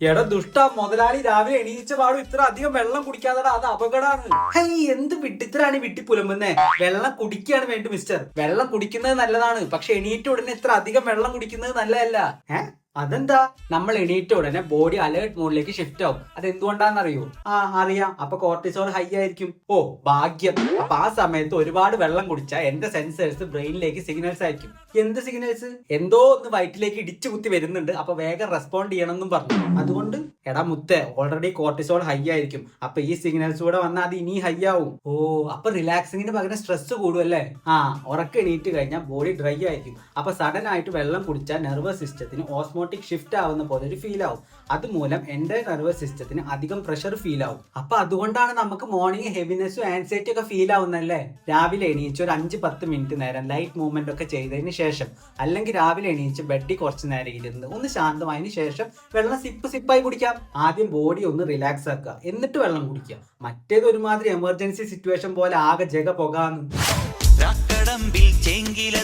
എടാ ദുഷ്ട മുതലാളി രാവിലെ എണീച്ച പാടും. ഇത്ര അധികം വെള്ളം കുടിക്കാതെ അത് അപകടമാണ് എന്ത് വിട്ടിത്തരാണ് വിട്ടി പുലമ്പുന്നേ. വെള്ളം കുടിക്കുകയാണ് വേണ്ടത് മിസ്റ്റർ വെള്ളം കുടിക്കുന്നത് നല്ലതാണ് പക്ഷെ എണീറ്റ ഉടനെ ഇത്ര അധികം വെള്ളം കുടിക്കുന്നത് നല്ലതല്ല. ഏ? അതെന്താ? നമ്മൾ എണീറ്റ ഉടനെ ബോഡി അലേർട്ട് മോഡിലേക്ക് ഷിഫ്റ്റ് ആവും. അത് എന്തുകൊണ്ടാണെന്നറിയോ ആ അറിയാം. അപ്പൊ കോർട്ടിസോൾ ഹൈ ആയിരിക്കും. ഓ ഭാഗ്യം. അപ്പൊ ആ സമയത്ത് ഒരുപാട് വെള്ളം കുടിച്ചാൽ എന്റെ സെൻസേഴ്സ് ബ്രെയിനിലേക്ക് സിഗ്നൽസ് അയക്കും. എന്ത് സിഗ്നൽസ് എന്തോ ഒന്ന് വയറ്റിലേക്ക് ഇടിച്ചു കുത്തി വരുന്നുണ്ട്. അപ്പൊ വേഗം റെസ്പോണ്ട് ചെയ്യണമെന്നും പറഞ്ഞു. അതുകൊണ്ട് എടാ മുത്തേ ഓൾറെഡി കോർട്ടിസോൾ ഹൈ ആയിരിക്കും. അപ്പൊ ഈ സിഗ്നൽസ് കൂടെ വന്നാൽ അത് ഇനി ഹൈ ആവും. ഓ അപ്പൊ റിലാക്സിങ്ങിന് പകരം സ്ട്രെസ് കൂടുമല്ലേ ആ ഉറക്കം എണീറ്റ് കഴിഞ്ഞാൽ ബോഡി ഡ്രൈ ആയിരിക്കും. അപ്പൊ സഡൻ ആയിട്ട് വെള്ളം കുടിച്ചാൽ നെർവസ് സിസ്റ്റത്തിന് ഓസ്മോട്ടിക് ഷിഫ്റ്റ് ആവുന്ന പോലെ ഒരു ഫീൽ ആവും. അതുമൂലം എന്റെ നെർവസ് സിസ്റ്റത്തിന് അധികം പ്രഷർ ഫീൽ ആവും. അപ്പൊ അതുകൊണ്ടാണ് നമുക്ക് മോർണിംഗ് ഹെവിനെസ്സും ആൻസൈറ്റി ഒക്കെ ഫീൽ ആവുന്നല്ലേ രാവിലെ എണീച്ച് ഒരു അഞ്ച് പത്ത് മിനിറ്റ് നേരം ലൈറ്റ് മൂവ്മെന്റ് ഒക്കെ ചെയ്തതിന് ശേഷം അല്ലെങ്കിൽ രാവിലെ എണീച്ച് ബെഡിൽ കുറച്ച് നേരം ഇരുന്ന് ഒന്ന് ശാന്തമായതിനു ശേഷം വെള്ളം സിപ്പ് സിപ്പായി കുടിക്കാം. ആദ്യം ബോഡി ഒന്ന് റിലാക്സ് ആക്കുക. എന്നിട്ട് വെള്ളം കുടിക്കുക. മറ്റേത് ഒരുമാതിരി എമർജൻസി സിറ്റുവേഷൻ പോലെ ആകെ ജഗ പോകാന്ന്. ചേങ്കില